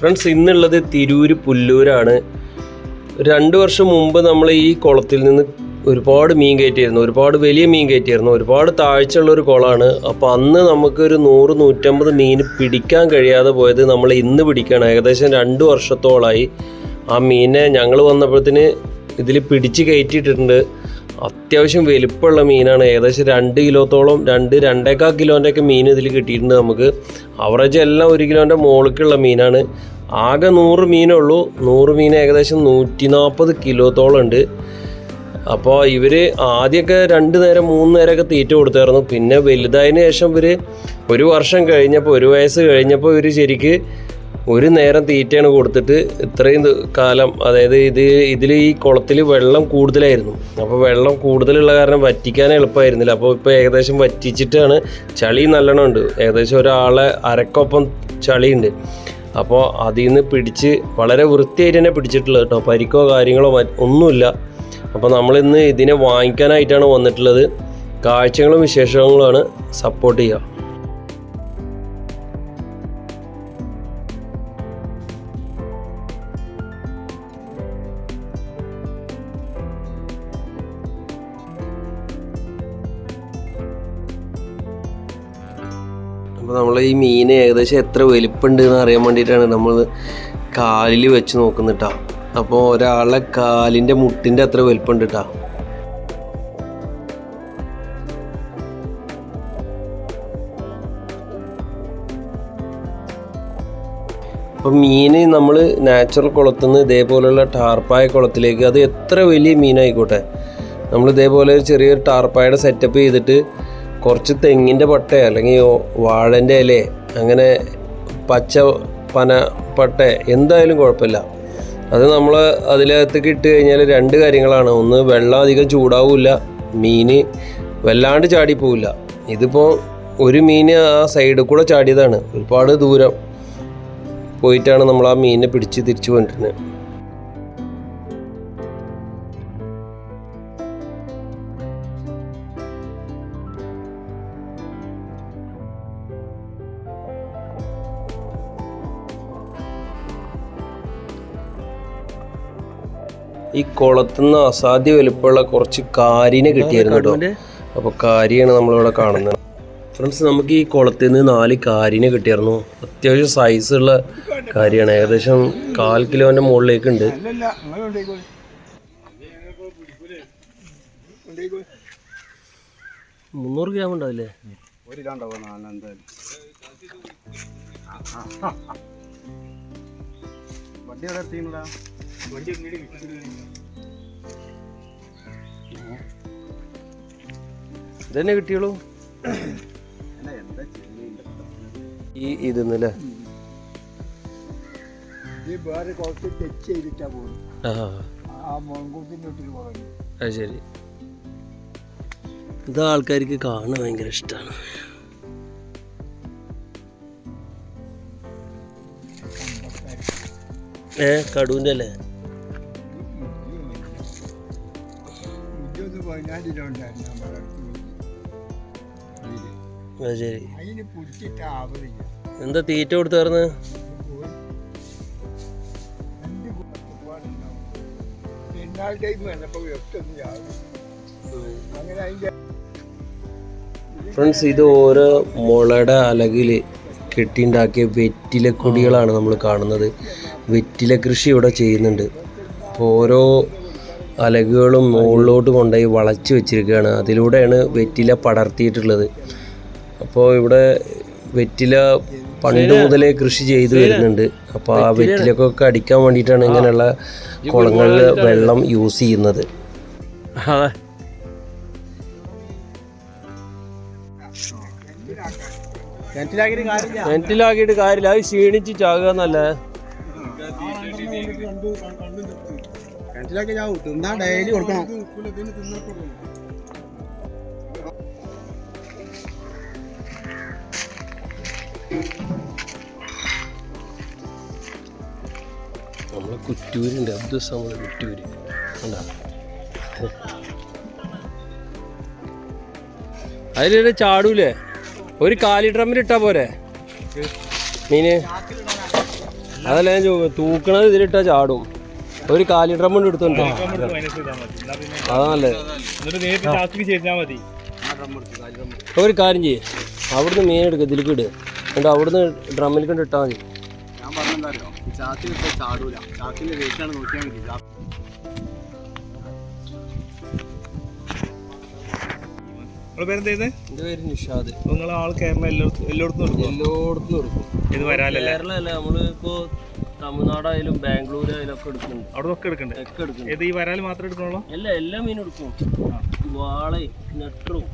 Friends ഇന്നുള്ളത് തിരൂര് പുല്ലൂരാണ്. രണ്ട് വർഷം മുമ്പ് നമ്മൾ ഈ കുളത്തിൽ നിന്ന് ഒരുപാട് മീൻ കയറ്റിയിരുന്നു ഒരുപാട് വലിയ മീൻ കയറ്റിയിരുന്നു ഒരുപാട് താഴ്ചയുള്ള ഒരു കുളമാണ്. അപ്പോൾ അന്ന് നമുക്കൊരു നൂറ് നൂറ്റമ്പത് മീൻ പിടിക്കാൻ കഴിയാതെ പോയത് നമ്മൾ ഇന്ന് പിടിക്കുകയാണ് ഏകദേശം രണ്ട് വർഷത്തോളമായി ആ മീനെ ഞങ്ങൾ വന്നപ്പോഴത്തേന് ഇതിൽ പിടിച്ച് കയറ്റിയിട്ടുണ്ട്. അത്യാവശ്യം വലിപ്പമുള്ള മീനാണ്. ഏകദേശം രണ്ട് കിലോത്തോളം രണ്ട് രണ്ടേക്കാൽ കിലോന്റെ ഒക്കെ മീൻ ഇതിൽ കിട്ടിയിട്ടുണ്ട് നമുക്ക്. അവറേജ് എല്ലാം ഒരു കിലോന്റെ മുകളിലേക്കുള്ള മീനാണ്. ആകെ നൂറ് മീനേ ഉള്ളൂ. നൂറ് മീൻ ഏകദേശം നൂറ്റി നാൽപ്പത് കിലോത്തോളം ഉണ്ട്. അപ്പോൾ ഇവർ ആദ്യമൊക്കെ രണ്ട് നേരം മൂന്ന് നേരമൊക്കെ തീറ്റ കൊടുത്തായിരുന്നു. പിന്നെ വലുതായതിനു ശേഷം ഇവർ ഒരു വർഷം കഴിഞ്ഞപ്പോൾ ഒരു വയസ്സ് കഴിഞ്ഞപ്പോൾ ഇവർ ശരിക്ക് ഒരു നേരം തീറ്റയാണ് കൊടുത്തിട്ട് ഇത്രയും കാലം അതായത് ഇത് ഇതിൽ ഈ കുളത്തിൽ വെള്ളം കൂടുതലായിരുന്നു. അപ്പോൾ വെള്ളം കൂടുതലുള്ള കാരണം വറ്റിക്കാൻ എളുപ്പമായിരുന്നില്ല. അപ്പോൾ ഇപ്പോൾ ഏകദേശം വറ്റിച്ചിട്ടാണ് ചളി നല്ലോണം ഉണ്ട്. ഏകദേശം ഒരാളെ അരക്കൊപ്പം ചളിയുണ്ട്. അപ്പോൾ അതിൽ നിന്ന് പിടിച്ച് വളരെ വൃത്തിയായിട്ട് തന്നെ പിടിച്ചിട്ടുള്ളത് കേട്ടോ. പരിക്കോ കാര്യങ്ങളോ ഒന്നുമില്ല. അപ്പോൾ നമ്മളിന്ന് ഇതിനെ വാങ്ങിക്കാനായിട്ടാണ് വന്നിട്ടുള്ളത്. കാഴ്ചകളും വിശേഷങ്ങളുമാണ് സപ്പോർട്ട് ചെയ്യുക. ഈ മീൻ ഏകദേശം എത്ര വലിപ്പുണ്ട് എന്ന് അറിയാൻ വേണ്ടിയിട്ടാണ് നമ്മൾ കാലിൽ വെച്ച് നോക്കുന്നത് നോക്കുന്നിട്ടാ. അപ്പോൾ ഒരാളെ കാലിന്റെ മുട്ടിന്റെ അത്ര വലിപ്പമുണ്ട് കേട്ടോ അപ്പം മീൻ നമ്മൾ നാച്ചുറൽ കുളത്തിൽ നിന്ന് ഇതേപോലെയുള്ള ടാർപ്പായ കുളത്തിലേക്ക് അത് എത്ര വലിയ മീനായിക്കോട്ടെ. നമ്മൾ ഇതേപോലെ ചെറിയൊരു ടാർപ്പായുടെ സെറ്റപ്പ് ചെയ്തിട്ട് കുറച്ച് തെങ്ങിന്റെ പട്ട അല്ലെങ്കിൽ വാഴന്റെ ഇല അങ്ങനെ പച്ച പന പട്ട എന്തായാലും കുഴപ്പമില്ല. അത് നമ്മൾ അതിലകത്തേക്ക് ഇട്ട് കഴിഞ്ഞാൽ രണ്ട് കാര്യങ്ങളാണ്. ഒന്ന് വെള്ളം അധികം ചൂടാവില്ല മീൻ വല്ലാണ്ട് ചാടിപ്പോവില്ല. ഇതിപ്പോൾ ഒരു മീൻ ആ സൈഡിൽ കൂടെ ചാടിയതാണ്. ഒരുപാട് ദൂരം പോയിട്ടാണ് നമ്മൾ ആ മീനിനെ പിടിച്ച് തിരിച്ചു കൊണ്ടിരുന്നത് ഈ കുളത്തുനിന്ന് അസാധ്യ വലുപ്പമുള്ള കുറച്ച് കാരിനെ കിട്ടിയായിരുന്നു കേട്ടോ. അപ്പോൾ കാരിയാണ് നമ്മളിവിടെ കാണുന്നത്. ഫ്രണ്ട്സ് നമുക്ക് ഈ കുളത്തിൽ നിന്ന് നാല് കാരിനെ കിട്ടിയായിരുന്നു അത്യാവശ്യം സൈസുള്ള കാരിയാണ്. ഏകദേശം കാൽ കിലോന്റെ മുകളിലേക്ക് ഉണ്ട് മുന്നൂറ് ഗ്രാം ഉണ്ടാവില്ലേ? ഒരു നാലെണ്ണം എന്തായാലും. വണ്ടി എവിടെ എത്തിയില്ല വണ്ടി ഇതന്നെ കിട്ടിയുള്ളൂ. എന്താ ചെയ്യുന്നില്ല ഈ ഇതെന്നല്ലേ വേറെ കുറച്ച് ടച്ച് ചെയ്തിട്ടാ പോകുന്നത് ആ. മുൻകൂട്ടിന്റെ ഒത്തിരി കുറഞ്ഞു അത് ശരി. ഇത് ആൾക്കാർക്ക് കാണാൻ ഭയങ്കര ഇഷ്ടമാണ് ഏ കടുവിന്റെ അല്ലേ? ഇതൊന്ന് പതിനാല് ഉണ്ടായിരുന്നു നമ്മുടെ അത് ശരി. അതിന് പിടിച്ചിട്ട് ആവറില്ല എന്താ തീറ്റ കൊടുത്തായിരുന്നു പെരുന്നാൾ ടൈം വന്നപ്പോൾ വ്യക്തം അങ്ങനെ അതിന്റെ ഫ്രണ്ട്സ് ഇത് ഓരോ മുളയുടെ അലകിൽ കെട്ടിയുണ്ടാക്കിയ വെറ്റില കൊടികളാണ് നമ്മൾ കാണുന്നത്. വെറ്റില കൃഷി ഇവിടെ ചെയ്യുന്നുണ്ട്. അപ്പോൾ ഓരോ അലകുകളും മുകളിലോട്ട് കൊണ്ടുപോയി വളച്ച് വെച്ചിരിക്കുകയാണ്. അതിലൂടെയാണ് വെറ്റില പടർത്തിയിട്ടുള്ളത്. അപ്പോൾ ഇവിടെ വെറ്റില പണ്ട് മുതലേ കൃഷി ചെയ്തു വരുന്നുണ്ട്. അപ്പോൾ ആ വെറ്റിലക്കൊക്കെ അടിക്കാൻ വേണ്ടിയിട്ടാണ് ഇങ്ങനെയുള്ള കുളങ്ങളിൽ വെള്ളം യൂസ് ചെയ്യുന്നത്. കിണറ്റിലാക്കിയിട്ട് കാര്യമില്ല. കിണറ്റിലാക്കിയിട്ട് കാര്യമില്ല. അത് ക്ഷീണിച്ച് ചാകുക എന്നല്ലേ? കിണറ്റിലാക്കി ഞാൻ തിന്നാ ഡെയിലി കൊടുക്കണം. നമ്മളെ കുറ്റൂരുണ്ട്. അബ്ദുൽ സമദ് കുറ്റൂര്. കണ്ടാ? അതിലൊരു ചാടൂലേ? ഒരു കാലി ഡ്രമ്മിൽ ഇട്ടാ പോരെ? മീന്? അതല്ല ഞാൻ തൂക്കണത് ഇതിലിട്ടാ ചാടും. ഒരു കാലി ഡ്രം കൊണ്ട് എടുത്തോണ്ട്. അതാണല്ലേ ഒരു കാര്യം ചെയ്യേ. അവിടുന്ന് മീൻ എടുക്കുക ഇതിലേക്ക് ഇടുക എന്നിട്ട് അവിടുന്ന് ഡ്രമ്മിൽ കൊണ്ട് ഇട്ടാൽ മതി. ഞാൻ പറഞ്ഞെന്താ ചാത്തിൽ ചാടൂല. ചാത്തിന്റെ വെയിറ്റാണ് നോക്കിയാൽ മതി. പേര് നിഷാദ്. നിങ്ങൾ ആൾ കേരള എല്ലായിടത്തും എല്ലായിടത്തും എടുക്കും എല്ലായിടത്തും എടുക്കും ഇത് വരാനല്ലേ? കേരളമല്ല നമ്മളിപ്പോ തമിഴ്നാടായാലും ബാംഗ്ലൂർ ആയാലും ഒക്കെ എടുക്കുന്നുണ്ട്. അവിടെ ഒക്കെ എടുക്കണ്ടേ? ഒക്കെ എടുക്കുന്നുണ്ട്. ഇത് ഈ വരാൽ മാത്രം എടുക്കണുള്ളൂ? അല്ല എല്ലാ മീനും എടുക്കും. വാളയും നെട്ടറും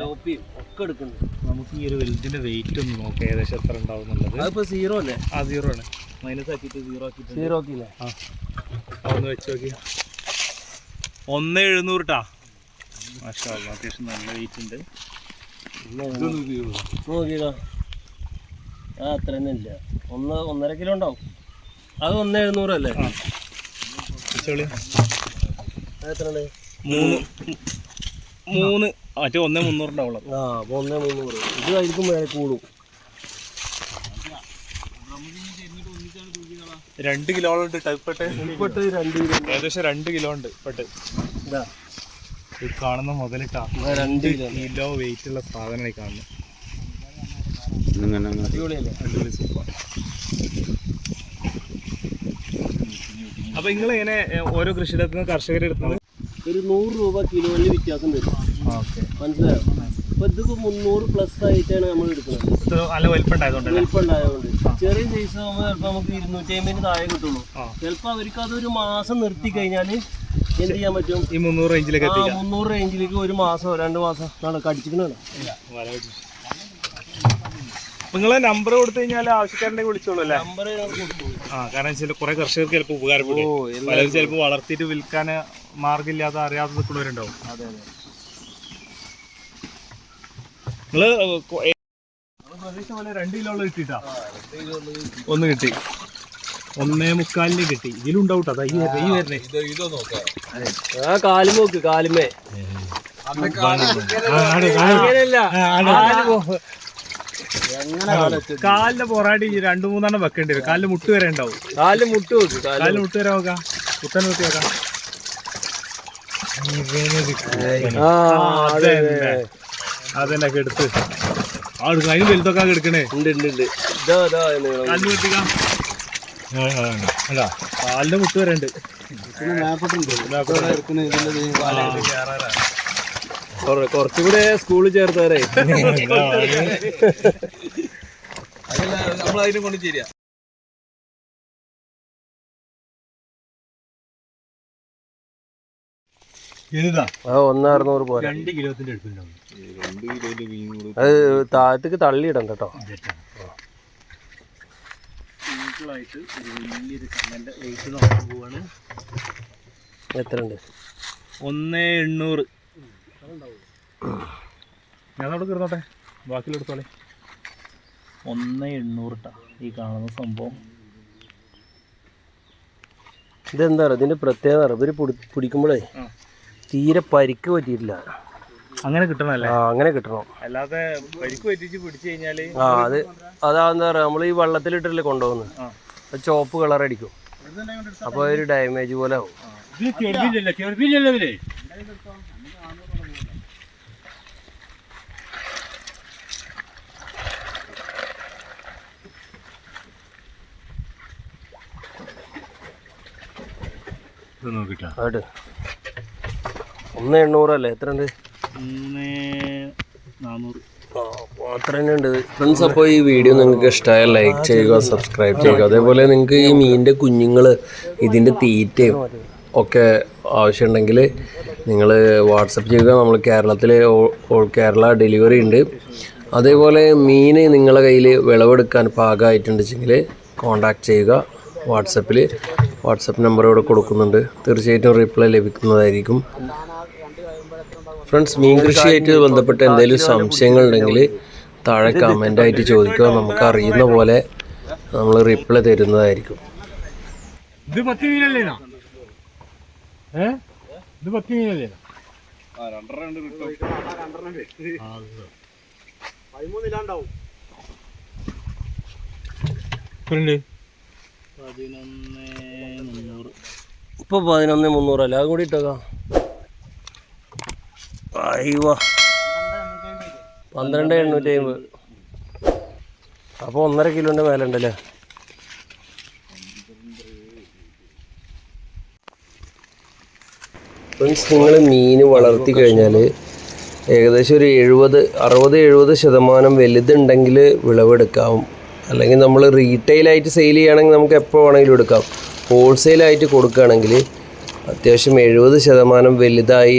ലോപ്പിയും ഒക്കെ എടുക്കുന്നുണ്ട്. നമുക്ക് ഈ ഒരു വലുതിന്റെ വെയിറ്റ് ഒന്ന് നോക്കാം ഏകദേശം എത്ര ഉണ്ടാവും എന്നുള്ളത്. അതിപ്പോ സീറോ അല്ലേ? ആ സീറോ ആണ്. മൈനസ് ആക്കിയിട്ട് സീറോ ആക്കിയിട്ട് സീറോ ആക്കിയില്ലേ? ആ ഒന്ന് വെച്ച് നോക്കി ഒന്ന് എഴുന്നൂറ് ട്ടാ. മാഷാ അല്ലാ, അത്യാവശ്യം നല്ല വെയിറ്റ് ഉണ്ട്. നോക്കിയതാ. ആ അത്ര തന്നെ ഇല്ല. ഒന്ന് ഒന്നര കിലോ ഉണ്ടാവും. അത് ഒന്ന് എഴുന്നൂറല്ലേ അല്ലേ? മൂന്ന്. മൂന്ന് മറ്റേ ഒന്നേ മുന്നൂറ് ഉണ്ടാവുള്ളൂ. ആ അപ്പൊ ഒന്നേ മുന്നൂറ്. ഇത് ആയിരിക്കും വേറെ കൂടും. രണ്ട് കിലോ ഉണ്ട് രണ്ട് കിലോ. ഏകദേശം രണ്ട് കിലോ ഉണ്ട് പെട്ട് ഇതാ. ഈ കാണുന്ന മുതലിട്ടാ രണ്ട് കിലോ വെയിറ്റ് ഉള്ള സാധനമാണ് ഈ കാണുന്നത് അപ്പൊ നിങ്ങൾ ഇങ്ങനെ ഓരോ കൃഷിയിടത്തുനിന്ന് കർഷകരെ എടുത്തത് ഒരു നൂറ് രൂപ കിലോയിൽ വ്യത്യാസം വരും. മനസ്സിലായോ? അപ്പൊ ഇതിപ്പോ മുന്നൂറ് പ്ലസ് ആയിട്ടാണ് നമ്മൾ എടുക്കുന്നത്. നല്ല വലിപ്പം ഉണ്ടായതുകൊണ്ടല്ലേ ചെറിയ സൈസ് ആകുമ്പോൾ ചിലപ്പോൾ നമുക്ക് ഇരുന്നൂറ്റി അമ്പതിന് താഴെ കിട്ടുള്ളൂ. ചിലപ്പോൾ അവർക്ക് അതൊരു മാസം നിർത്തി കഴിഞ്ഞാൽ എന്ത് ചെയ്യാൻ പറ്റും? ഈ മുന്നൂറ് റേഞ്ചിലേക്ക് ആ മുന്നൂറ് റേഞ്ചിലേക്ക് ഒരു മാസം രണ്ട് മാസം നാളെ കടിച്ചിക്കണാണ് നിങ്ങളെ നമ്പർ കൊടുത്തു കഴിഞ്ഞാൽ ആവശ്യക്കാരനെ വിളിച്ചോളൂ അല്ലേ? നമ്പർ ആ കാരണം ചില കുറെ കർഷകർക്ക് ചിലപ്പോൾ ഉപകാരപ്പെടും. പലരും ചിലപ്പോൾ വളർത്തിയിട്ട് വിൽക്കാൻ മാർഗമില്ലാതെ അറിയാതെ നിൽക്കുന്നവരുണ്ടാവും. അതെ അതെ. നിങ്ങൾ കൊ- ഏ- പ്രതീക്ഷ പോലെ രണ്ട് കിലോ കിട്ടിട്ടാ ഒന്ന് കിട്ടി. ഒന്നേ മുക്കാലിന് കിട്ടി. ഇതിലുണ്ടാവും. അതാ ഈ വരുന്നേ ഈ വരുന്നേ ആ കാലും നോക്ക് കാലുമേ? കാലിന്റെ പൊറാടി രണ്ടു മൂന്നെണ്ണം വെക്കേണ്ടി വരും. കാലിന് മുട്ട് വരെ ഉണ്ടാവും. കാലിൽ മുട്ട് കാൽ കാലിന് മുട്ട് വരെ നോക്കാം. കുത്തനെ കുത്തി നോക്കാം. അതന്നെ. എടുത്ത്. ആ എടുക്കാം അതിന് വലുതൊക്കെ എടുക്കണേ. ഉണ്ട് ഉണ്ട് ഉണ്ട്. ഇതാ ഇതാ. കാലിന് കുത്തിക്കാം അല്ല കാലിന്റെ മുട്ട് വരെ ഉണ്ട്. പിന്നെ മേപ്പെട്ടുണ്ട് ഇവിടെ ഇരിക്കുന്ന ഇതിന്റെ ദേ കൊറ- കുറച്ചുകൂടെ സ്കൂളിൽ ചേർത്താറേ നമ്മളതിനും കൊണ്ട് ചെയ്യാ ഒന്നറുന്നൂറ് പോലെ രണ്ട് കിലോത്തിന്റെ അടുത്തുണ്ടാവും അത് താഴത്തേക്ക് തള്ളിയിടണ്ട കേട്ടോ. സിമ്പിളായിട്ട് ഒരു വലിയൊരു വെയിറ്റ് നോക്കാൻ പോവാണ്. എത്ര ഉണ്ട് ഒന്ന് എണ്ണൂറ്. ഞാൻ അവിടെ കയറുന്നോട്ടെ ഒന്ന് എണ്ണൂറ് ട്ടാ ഈ കാണുന്ന സംഭവം. ഇതെന്താ പറയുക ഇതിന്റെ പ്രത്യേകത ഇവർ പിടി- പിടിക്കുമ്പോഴേ തീരെ പരിക്ക് പറ്റിയിട്ടില്ല. അങ്ങനെ കിട്ടണല്ലേ? ആ അങ്ങനെ കിട്ടണം. അല്ലാതെ പരിക്ക് പറ്റിച്ച് പിടിച്ചു കഴിഞ്ഞാൽ ആ അത് അതാ പറയാ നമ്മൾ ഈ വെള്ളത്തിലിട്ടല്ലേ കൊണ്ടുപോകുന്നത്. ചോപ്പ് കളർ അടിക്കും. അപ്പൊ ഒരു ഡാമേജ് പോലെ ആവും. നോക്കിട്ടാ. ഒന്ന് എണ്ണൂറല്ലേ എത്ര ഉണ്ട് ഫ്രണ്ട്സ് അപ്പോൾ ഈ വീഡിയോ നിങ്ങൾക്ക് ഇഷ്ടമായ ലൈക്ക് ചെയ്യുക സബ്സ്ക്രൈബ് ചെയ്യുക. അതേപോലെ നിങ്ങൾക്ക് ഈ മീനിന്റെ കുഞ്ഞുങ്ങൾ ഇതിന്റെ തീറ്റയും ഒക്കെ ആവശ്യമുണ്ടെങ്കിൽ നിങ്ങൾ വാട്സപ്പ് ചെയ്യുക. നമ്മൾ കേരളത്തിൽ ഓൾ കേരള ഡെലിവറി ഉണ്ട്. അതേപോലെ മീൻ നിങ്ങളെ കയ്യിൽ വിളവെടുക്കാൻ പാകമായിട്ടുണ്ടെങ്കിൽ കോണ്ടാക്ട് ചെയ്യുക. വാട്സപ്പിൽ വാട്സപ്പ് നമ്പർ ഇവിടെ കൊടുക്കുന്നുണ്ട്. തീർച്ചയായിട്ടും റിപ്ലൈ ലഭിക്കുന്നതായിരിക്കും. ഫ്രണ്ട്സ് മീൻ കൃഷിയായിട്ട് ബന്ധപ്പെട്ട എന്തെങ്കിലും സംശയങ്ങൾ ഉണ്ടെങ്കിൽ താഴെ കമന്റ് ആയിട്ട് ചോദിക്കുക. നമുക്ക് അറിയുന്ന പോലെ നമ്മൾ റിപ്ലൈ തരുന്നതായിരിക്കും. ഇത് പത്ത് മീനല്ലേ ഏ? ഇത് പത്ത് മീനല്ലേ ഇപ്പൊ പതിനൊന്ന് മുന്നൂറ്. മുന്നൂറല്ല? അതും കൂടി ഇട്ടേക്കാം. അയ്യോ. പന്ത്രണ്ട് എണ്ണൂറ്റി അമ്പത് അപ്പോൾ ഒന്നര കിലോന്റെ മേലെ ഉണ്ടല്ലേ ഫ്രണ്ട്സ് നിങ്ങൾ മീൻ വളർത്തി കഴിഞ്ഞാൽ ഏകദേശം ഒരു എഴുപത് അറുപത് എഴുപത് ശതമാനം വലുതുണ്ടെങ്കിൽ വിളവെടുക്കാം. അല്ലെങ്കിൽ നമ്മൾ റീറ്റെയിലായിട്ട് സെയിൽ ചെയ്യുകയാണെങ്കിൽ നമുക്ക് എപ്പോൾ വേണമെങ്കിലും എടുക്കാം. ഹോൾസെയിലായിട്ട് കൊടുക്കുകയാണെങ്കിൽ അത്യാവശ്യം എഴുപത് ശതമാനം വലുതായി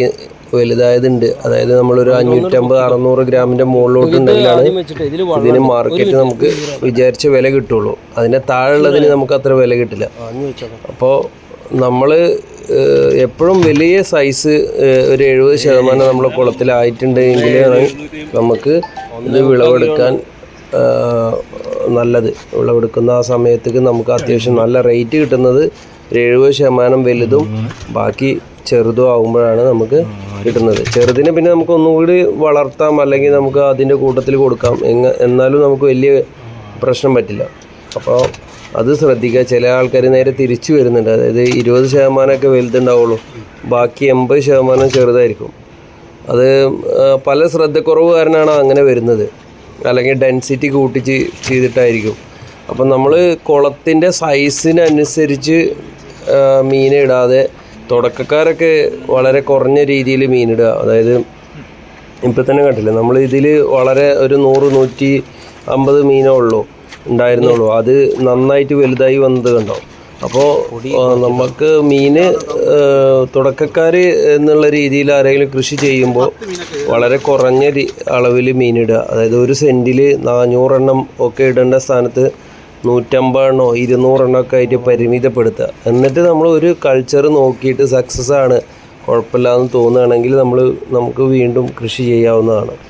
വലുതായതുണ്ട്. അതായത് നമ്മളൊരു അഞ്ഞൂറ്റമ്പത് അറുന്നൂറ് ഗ്രാമിന്റെ മുകളിലോട്ടുണ്ടെങ്കിലാണ് ഇതിന് മാർക്കറ്റ് നമുക്ക് വിചാരിച്ച വില കിട്ടുള്ളൂ. അതിന്റെ താഴെയുള്ളതിന് നമുക്ക് അത്ര വില കിട്ടില്ല. അപ്പോൾ നമ്മൾ എപ്പോഴും വലിയ സൈസ് ഒരു എഴുപത് ശതമാനം നമ്മളെ കുളത്തിലായിട്ടുണ്ടെങ്കിലാണ് നമുക്ക് ഇത് വിളവെടുക്കാൻ നല്ലത്. വിളവെടുക്കുന്ന ആ സമയത്തേക്ക് നമുക്ക് അത്യാവശ്യം നല്ല റേറ്റ് കിട്ടുന്നത് ഒരു എഴുപത് ശതമാനം വലുതും ബാക്കി ചെറുതും ആകുമ്പോഴാണ് നമുക്ക് കിട്ടുന്നത് ചെറുതിനെ പിന്നെ നമുക്ക് ഒന്നുകൂടി വളർത്താം അല്ലെങ്കിൽ നമുക്ക് അതിന്റെ കൂട്ടത്തിൽ കൊടുക്കാം. എങ്ങ എന്നാലും നമുക്ക് വലിയ പ്രശ്നം പറ്റില്ല. അപ്പോൾ അത് ശ്രദ്ധിക്കുക. ചില ആൾക്കാർ നേരെ തിരിച്ചു വരുന്നുണ്ട്. അതായത് ഇരുപത് ശതമാനമൊക്കെ വലുതുണ്ടാവുള്ളൂ. ബാക്കി എൺപത് ശതമാനം ചെറുതായിരിക്കും. അത് പല ശ്രദ്ധക്കുറവ് കാരണമാണ് അങ്ങനെ വരുന്നത്. അല്ലെങ്കിൽ ഡെൻസിറ്റി കൂട്ടി ചെയ്തിട്ടായിരിക്കും. അപ്പം നമ്മൾ കുളത്തിന്റെ സൈസിനനുസരിച്ച് മീനെ ഇടാതെ തുടക്കക്കാരൊക്കെ വളരെ കുറഞ്ഞ രീതിയിൽ മീനിടുക അതായത് ഇപ്പം തന്നെ കണ്ടില്ലേ നമ്മൾ ഇതിൽ വളരെ ഒരു നൂറ് നൂറ്റി അമ്പത് മീനേ ഉള്ളൂ ഉണ്ടായിരുന്നുള്ളൂ. അത് നന്നായിട്ട് വലുതായി വന്നത് കണ്ടോ? അപ്പോൾ നമുക്ക് മീന് തുടക്കക്കാർ എന്നുള്ള രീതിയിൽ ആരെങ്കിലും കൃഷി ചെയ്യുമ്പോൾ വളരെ കുറഞ്ഞ അളവിൽ മീനിടുക അതായത് ഒരു സെന്റിൽ നാനൂറെണ്ണം ഒക്കെ ഇടേണ്ട സ്ഥാനത്ത് നൂറ്റമ്പതെണ്ണോ ഇരുന്നൂറെണ്ണോ ഒക്കെ ആയിട്ട് പരിമിതപ്പെടുത്തുക. എന്നിട്ട് നമ്മൾ ഒരു കൾച്ചർ നോക്കിയിട്ട് സക്സസ് ആണ് കുഴപ്പമില്ല തോന്നുകയാണെങ്കിൽ നമ്മൾ നമുക്ക് വീണ്ടും കൃഷി ചെയ്യാവുന്നതാണ്.